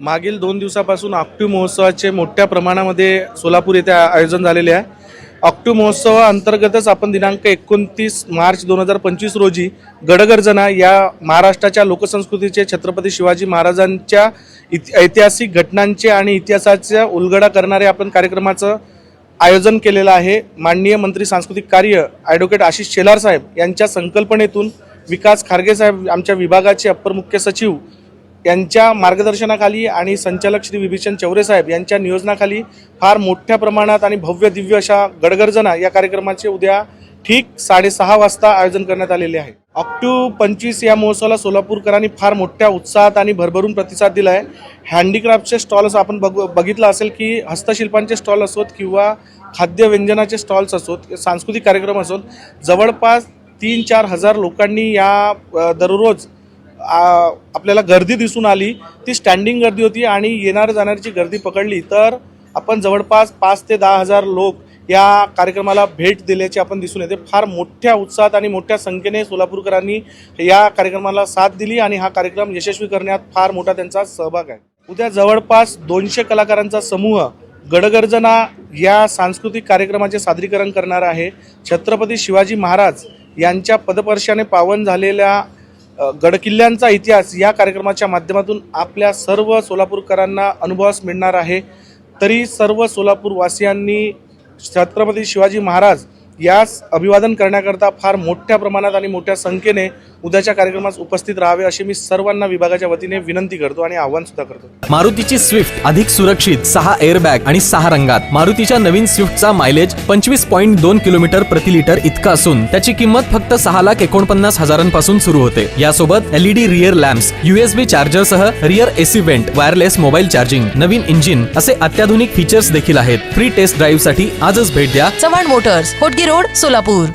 मागील दोन दिवसापासून ऑक्टिव महोत्सवाचे मोठ्या प्रमाणामध्ये सोलापूर येथे आयोजन झालेले आहे. ऑक्टिव महोत्सवाअंतर्गतच आपण दिनांक एकोणतीस मार्च दोन हजार पंचवीस रोजी गडगर्जना या महाराष्ट्राच्या लोकसंस्कृतीचे छत्रपती शिवाजी महाराजांच्या इति ऐतिहासिक घटनांचे आणि इतिहासाचा उलगडा करणारे आपण कार्यक्रमाचं आयोजन केलेलं आहे. माननीय मंत्री सांस्कृतिक कार्य ॲडव्होकेट आशिष शेलार साहेब यांच्या संकल्पनेतून विकास खारगे साहेब आमच्या विभागाचे अप्पर मुख्य सचिव यांच्या मार्गदर्शनाखाली आणि संचालक श्री विभीषण चौरे साहेब यांच्या नियोजनाखाली फार मोठ्या प्रमाणात आणि भव्य दिव्य अशा गडगर्जना या कार्यक्रमाचे उद्या ठीक साडेसहा वाजता आयोजन करण्यात आलेले आहे. ऑक्टो पंचवीस या महोत्सवाला सोलापूरकरांनी फार मोठ्या उत्साहात आणि भरभरून प्रतिसाद दिला आहे हँडीक्राफ्टचे स्टॉल्स आपण बघ बघितलं असेल की हस्तशिल्पांचे स्टॉल असोत किंवा खाद्य व्यंजनाचे स्टॉल्स असोत सांस्कृतिक कार्यक्रम असोत जवळपास तीन चार हजार लोकांनी या दररोज आपल्याला गर्दी दिसून आली ती स्टँडिंग गर्दी होती आणि येणार जाणाऱ्याची गर्दी पकडली. तर आपण जवळपास पाच ते दहा हजार लोक या कार्यक्रमाला भेट दिल्याचे आपण दिसून येते. फार मोठ्या उत्साहात आणि मोठ्या संख्येने सोलापूरकरांनी या कार्यक्रमाला साथ दिली आणि हा कार्यक्रम यशस्वी करण्यात फार मोठा त्यांचा सहभाग आहे. उद्या जवळपास दोनशे कलाकारांचा समूह गडगर्जना या सांस्कृतिक कार्यक्रमाचे सादरीकरण करणार आहे. छत्रपती शिवाजी महाराज यांच्या पदपर्शाने पावन झालेल्या गडकिल्ल्यांचा इतिहास या कार्यक्रमाच्या माध्यमातून आपल्या सर्व सोलापूरकरांना अनुभवास मिळणार आहे. तरी सर्व सोलापूर वासियांनी छत्रपती शिवाजी महाराज यास अभिवादन करण्याकरता फार मोठ्या प्रमाणात आणि मोठ्या संख्येने उद्याच्या कार्यक्रमास उपस्थित राहावे अशी मी सर्वांना विभागाच्या वतीने विनंती करतो आणि आव्हान सुद्धा करतो. मारुतीची स्विफ्ट अधिक सुरक्षित सहा एअरबॅग आणि सहा रंगात. मारुतीच्या नवीन स्विफ्टचा मायलेज पंचवीस पॉईंट दोन किलोमीटर प्रति लिटर इतका असून त्याची किंमत फक्त सहा लाख एकोणपन्नास हजारांपासून सुरू होते. यासोबत LED rear lamps USB charger सह rear AC vent wireless mobile charging नवीन इंजिन असे अत्याधुनिक फीचर्स देखील आहेत. फ्री टेस्ट ड्राईव्हसाठी आजच भेट द्या. Chavan motors Hotgi road Solapur.